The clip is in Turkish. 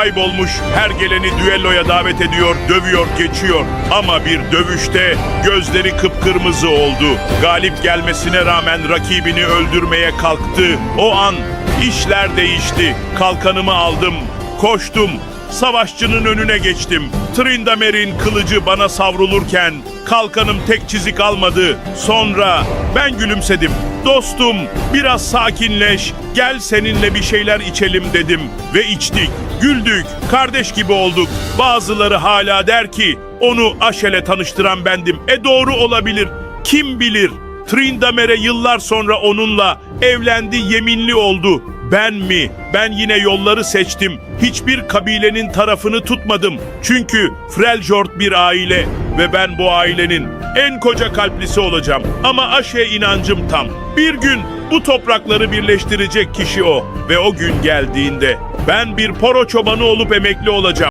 Kaybolmuş her geleni düelloya davet ediyor, dövüyor, geçiyor. Ama bir dövüşte gözleri kıpkırmızı oldu. Galip gelmesine rağmen rakibini öldürmeye kalktı. O an işler değişti. Kalkanımı aldım, koştum. Savaşçının önüne geçtim. Trindamer'in kılıcı bana savrulurken kalkanım tek çizik almadı. Sonra ben gülümsedim. Dostum biraz sakinleş. Gel seninle bir şeyler içelim dedim ve içtik. Güldük. Kardeş gibi olduk. Bazıları hala der ki onu Aşel'e tanıştıran bendim. E doğru olabilir. Kim bilir? Trindamer'e yıllar sonra onunla evlendi, yeminli oldu. Ben mi? Ben yine yolları seçtim. Hiçbir kabilenin tarafını tutmadım. Çünkü Freljord bir aile ve ben bu ailenin en koca kalplisi olacağım. Ama Aşe inancım tam. Bir gün bu toprakları birleştirecek kişi o ve o gün geldiğinde ben bir poro çobanı olup emekli olacağım.